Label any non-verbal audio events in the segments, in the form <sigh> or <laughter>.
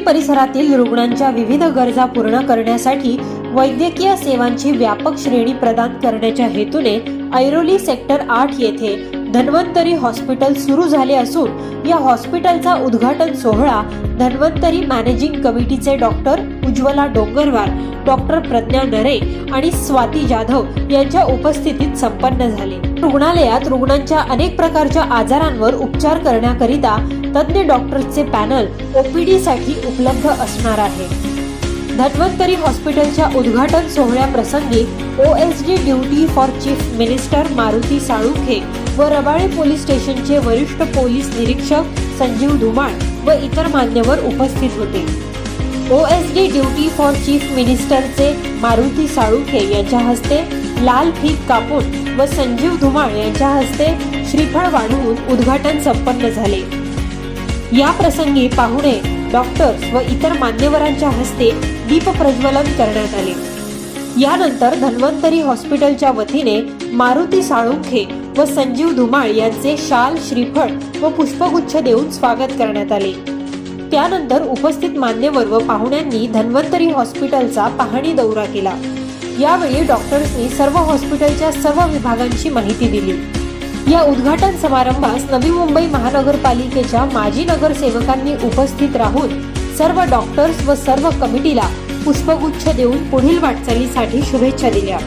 परिसरातील रुग्णांच्या विविध गरजा पूर्ण करण्यासाठी वैद्यकीय सेवांची व्यापक श्रेणी प्रदान करण्याच्या हेतूने ऐरोली सेक्टर आठ येथे धन्वंतरी हॉस्पिटल सुरू झाले असून या हॉस्पिटलचा उद्घाटन सोहळा धन्वंतरी मॅनेजिंग कमिटीचे डॉक्टर उज्ज्वला डोंगरवार डॉक्टर प्रज्ञा नरे आणि स्वाती जाधव यांच्या उपस्थितीत संपन्न झाले. रुग्णालयात रुग्णांच्या अनेक प्रकारच्या आजारांवर उपचार करण्याकरिता तज्ज्ञ डॉक्टर्सचे पॅनल ओपीडी साठी उपलब्ध असणार आहे. धन्वंतरी हॉस्पिटलच्या उद्घाटन सोहळ्याप्रसंगी O S D duty for chief minister Maruti Salunkhe व रबाळे पोलीस स्टेशनचे वरिष्ठ पोलीस निरीक्षक संजीव धुमाळ व इतर मान्यवर उपस्थित होते. O S D duty for chief मिनिस्टरचे Maruti Salunkhe यांच्या हस्ते लाल फीत कापून व संजीव धुमाळ यांच्या हस्ते श्रीफळ वाढवून उद्घाटन संपन्न झाले. या प्रसंगी पाहुणे डॉक्टर्स व इतर मान्यवरांच्या हस्ते दीप प्रज्वलन करण्यात आले. यानंतर धन्वंतरी हॉस्पिटलच्या वतीने मारुती साळुंखे व संजीव धुमाळ यांचे शाल श्रीफळ व पुष्पगुच्छ देऊन स्वागत करण्यात आले. त्यानंतर उपस्थित मान्यवर व पाहुण्यांनी धन्वंतरी हॉस्पिटलचा पाहणी दौरा केला. यावेळी डॉक्टर्सनी सर्व हॉस्पिटलच्या सर्व विभागांची माहिती दिली. या उद्घाटन समारंभास नवी मुंबई महानगरपालिकेच्या माजी नगरसेवकांनी उपस्थित राहून सर्व डॉक्टर्स व सर्व कमिटीला पुष्पगुच्छ देऊन पुढील वाटचालीसाठी शुभेच्छा दिल्या.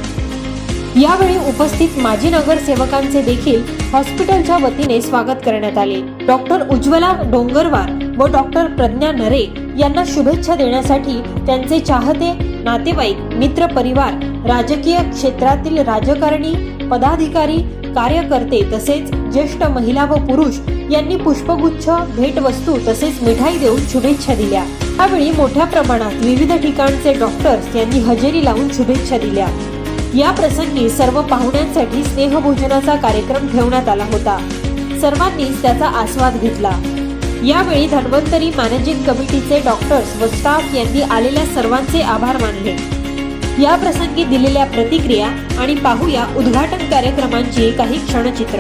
यावेळी उपस्थित माजी नगरसेवकांचे देखील हॉस्पिटलच्या वतीने स्वागत करण्यात आले. डॉक्टर उज्ज्वला डोंगरवार व डॉक्टर प्रज्ञा नरे यांना शुभेच्छा देण्यासाठी त्यांचे चाहते नातेवाईक मित्र परिवार राजकीय क्षेत्रातील राजकारणी पदाधिकारी कार्यकर्ते तसेच ज्येष्ठ महिला व पुरुष यांनी पुष्पगुच्छ भेटवस्तू तसेच मिठाई देऊन शुभेच्छा दिल्या. यावेळी मोठ्या प्रमाणात विविध ठिकाणचे डॉक्टर्स यांनी हजेरी लावून शुभेच्छा दिल्या. या प्रसंगी सर्व पाहुण्यांसाठी स्नेहभोजनाचा कार्यक्रम ठेवण्यात आला होता. सर्वांनीच त्याचा आस्वाद घेतला. यावेळी धन्वंतरी मॅनेजिंग कमिटीचे डॉक्टर्स व स्टाफ यांनी आलेल्या सर्वांचे आभार मानले. या प्रसंगी दिलेल्या प्रतिक्रिया आणि पाहूया उद्घाटन कार्यक्रमांची काही क्षणचित्र.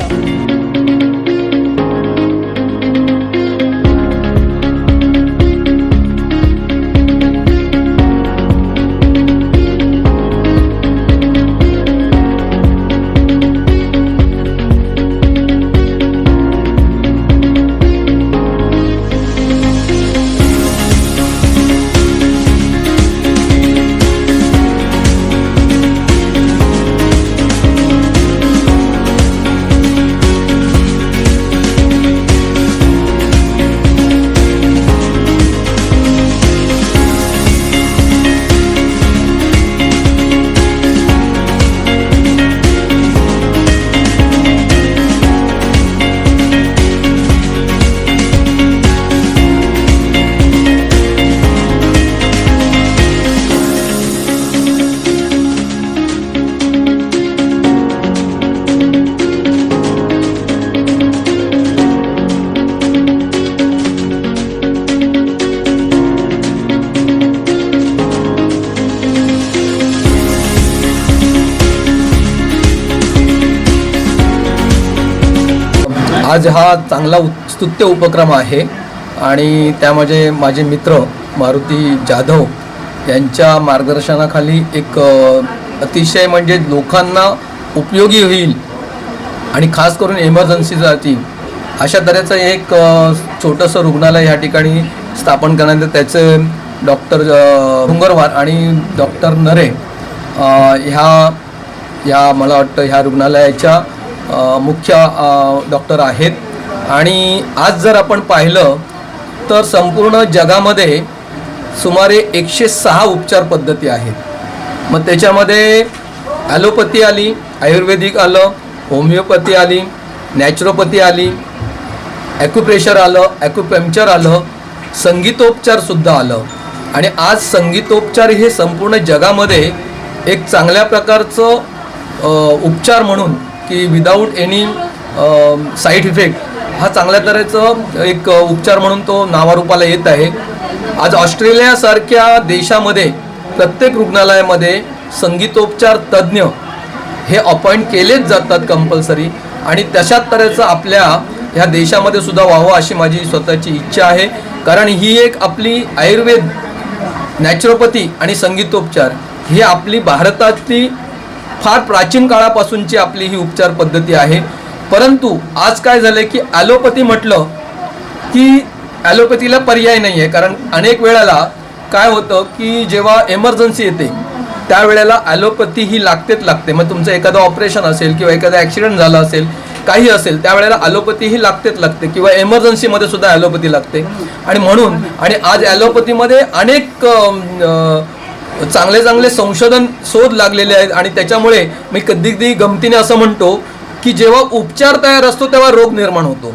आज हा चांगला स्तुत्य उपक्रम आहे. आणि त्यामध्ये माझे मित्र मारुती जाधव यांच्या मार्गदर्शनाखाली एक अतिशय म्हणजे लोकांना उपयोगी होईल आणि खास करून इमर्जन्सीसाठी अशा तऱ्हेचं एक छोटंसं रुग्णालय ह्या ठिकाणी स्थापन करण्यात त्याचे डॉक्टर डोंगरवार आणि डॉक्टर नरे ह्या ह्या मला वाटतं ह्या रुग्णालयाच्या मुख्य डॉक्टर आहेत. आणि आज जर आपण पाहिलं तर संपूर्ण जगामध्ये सुमारे एकशे सहा उपचार पद्धती आहेत. मग त्याच्यामध्ये ॲलोपॅथी आली आयुर्वेदिक आलं होमिओपॅथी आली नॅचरोपॅथी आली ॲक्युप्रेशर आलं ॲक्युपंक्चर आलं संगीतोपचारसुद्धा आलं. आणि आज संगीतोपचार हे संपूर्ण जगामध्ये एक चांगल्या प्रकारचं उपचार म्हणून की विदाऊट एनी साईड इफेक्ट हा चांगल्या तऱ्हेचं एक uh, उपचार म्हणून तो नावारूपाला येत आहे. आज ऑस्ट्रेलियासारख्या देशामध्ये प्रत्येक रुग्णालयामध्ये संगीतोपचार तज्ज्ञ हे अपॉइंट केलेच जातात कंपल्सरी आणि तशाच तऱ्हेचं आपल्या ह्या देशामध्ये सुद्धा व्हावं अशी माझी स्वतःची इच्छा आहे. कारण ही एक आपली आयुर्वेद नॅचरोपॅथी आणि संगीतोपचार ही आपली भारतातली फार प्राचीन काळापासूनची आपली ही उपचार पद्धती आहे. परंतु आज काय झालं की ॲलोपॅथी म्हटलं की ॲलोपॅथीला पर्याय नाही आहे कारण अनेक वेळेला काय होतं की जेव्हा एमर्जन्सी येते त्यावेळेला ॲलोपॅथी ही लागतेच लागते. मग तुमचं एखादं ऑपरेशन असेल किंवा एखादा ॲक्सिडेंट झाला असेल काही असेल त्यावेळेला ॲलोपॅथी ही लागतेच लागते किंवा एमर्जन्सीमध्ये सुद्धा ॲलोपॅथी लागते. आणि म्हणून आणि आज ॲलोपॅथीमध्ये अनेक चांगले चांगले संशोधन शोध लागलेले आहेत आणि त्याच्यामुळे मी कधी कधी गमतीने असं म्हणतो की जेव्हा उपचार तयार असतो तेव्हा रोग निर्माण होतो.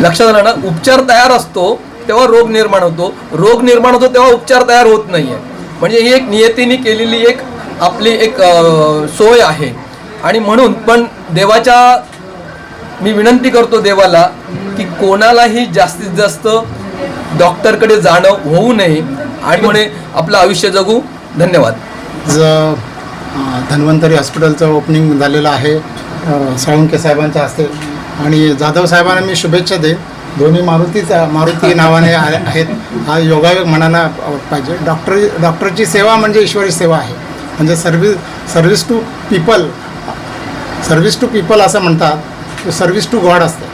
लक्षात आलं ना उपचार तयार असतो तेव्हा रोग निर्माण होतो. रोग निर्माण होतो तेव्हा उपचार तयार होत नाही आहे म्हणजे ही एक नियतीने केलेली एक आपली एक सोय आहे. आणि म्हणून पण देवाच्या मी विनंती करतो देवाला की कोणालाही जास्तीत जास्त डॉक्टरकडे जाणं होऊ नये. आणि म्हणे आपलं आयुष्य जगू. धन्यवाद. अ, धन्वंतरी हॉस्पिटलचं ओपनिंग झालेलं आहे. साळुंके साहेबांच्या हस्ते. आणि जाधव साहेबांना मी शुभेच्छा देईन. दोन्ही मारुतीचा मारुती <laughs> नावाने आहे- आहेत. हा योगायोग म्हणायला पाहिजे. डॉक्टर डॉक्टरची सेवा म्हणजे ईश्वरी सेवा आहे. म्हणजे service service to people service to people असं म्हणतात. सर्व्हिस टू गॉड असते.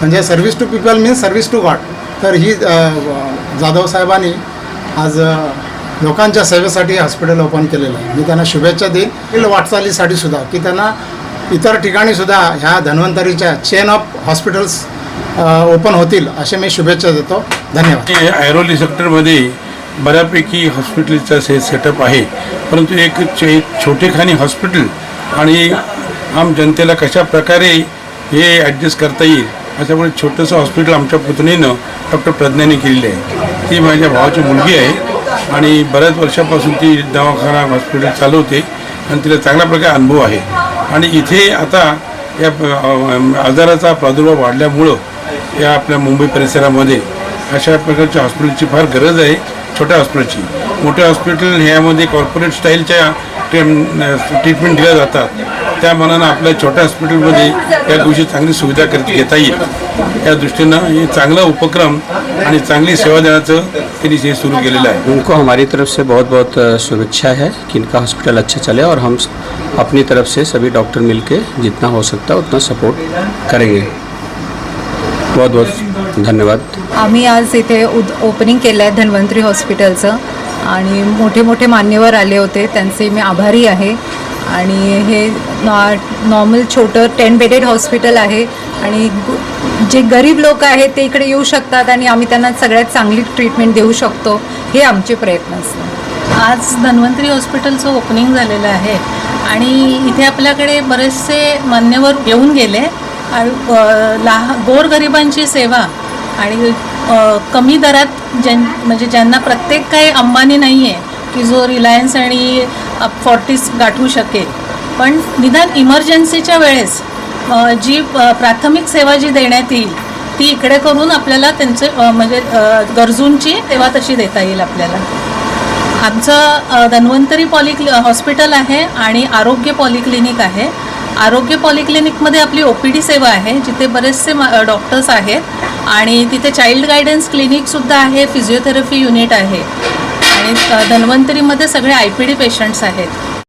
म्हणजे service to people means service to God. तर ही जाधव साहेबांनी आज लोकांच्या सेवेसाठी हॉस्पिटल ओपन केलेलं आहे. मी त्यांना शुभेच्छा देईन. वाटचालीसाठी सुद्धा की त्यांना इतर ठिकाणी सुद्धा ह्या धन्वंतरीच्या चेन ऑफ हॉस्पिटल्स ओपन होतील असे मी शुभेच्छा देतो. धन्यवाद. हे ऐरोली सेक्टरमध्ये बऱ्यापैकी हॉस्पिटलचा से सेटअप आहे. परंतु एक चे छोटेखानी हॉस्पिटल आणि आम जनतेला कशा प्रकारे हे ॲडजस्ट करता येईल त्याच्यामुळे छोटंसं हॉस्पिटल आमच्या पुतणीनं डॉक्टर प्रज्ञाने केलेलं आहे. ती माझ्या भावाची मुलगी आहे आणि बऱ्याच वर्षापासून ती दवाखाना हॉस्पिटल चालवते आणि तिला चांगल्या प्रकारे अनुभव आहे. आणि इथे आता या आजाराचा प्रादुर्भाव वाढल्यामुळं या आपल्या मुंबई परिसरामध्ये अशा प्रकारच्या हॉस्पिटलची फार गरज आहे छोट्या हॉस्पिटलची. मोठ्या हॉस्पिटल ह्यामध्ये कॉर्पोरेट स्टाईलच्या ट्रीटमेंट दिल्या जातात. त्या मनानं आपल्या छोट्या हॉस्पिटलमध्ये या गोष्टी चांगली सुविधा कर घेता येईल. या दृष्टीनं हे चांगला उपक्रम आणि चांगली सेवा देण्याचं त्यांनी हे सुरू केलेलं आहे. उनको हमारी तरफ से बहुत बहुत शुभेच्छा है कि इनका हॉस्पिटल अच्छा चले और हम अपनी तरफ से सभी डॉक्टर मिलके जितना हो सकता है उतना सपोर्ट करेंगे। बहुत बहुत धन्यवाद। आम्ही आज इथे उद ओपनिंग केलं आहे धन्वंतरी हॉस्पिटलचं आणि मोठे मोठे मान्यवर आले होते. त्यांचे मी आभारी आहे. आणि हे नॉ नॉर्मल छोटं टेन बेडेड हॉस्पिटल आहे. आणि जे गरीब लोक आहेत ते इकडे येऊ शकतात आणि आम्ही त्यांना सगळ्यात चांगली ट्रीटमेंट देऊ शकतो. हे आमचे प्रयत्न असतात. आज धन्वंतरी हॉस्पिटलचं ओपनिंग झालेलं आहे. आणि इथे आपल्याकडे बरेचसे मान्यवर येऊन गेले. आणि लहा गोरगरिबांची सेवा आणि कमी दरात ज्यां म्हणजे ज्यांना प्रत्येक काही अंबानी नाही आहे की जो रिलायन्स आणि फॉर्टीस गाठू शकेल. पण निदान इमर्जन्सीच्या वेळेस जी प्राथमिक सेवा जी देण्यात येईल ती इकडे करून आपल्याला त्यांचे म्हणजे गरजूंची सेवा तशी देता येईल आपल्याला. आमचं धन्वंतरी पॉलिक्लि हॉस्पिटल आहे आणि आरोग्य पॉलिक्लिनिक आहे. आरोग्य पॉलिक्लिनिकमध्ये आपली ओ पी डी सेवा आहे जिथे बरेचसे डॉक्टर्स आहेत आणि तिथे चाइल्ड गायडन्स क्लिनिकसुद्धा आहे फिजिओथेरपी युनिट आहे आणि धन्वंतरीमध्ये सगळे आय पी डी पेशंट्स आहेत.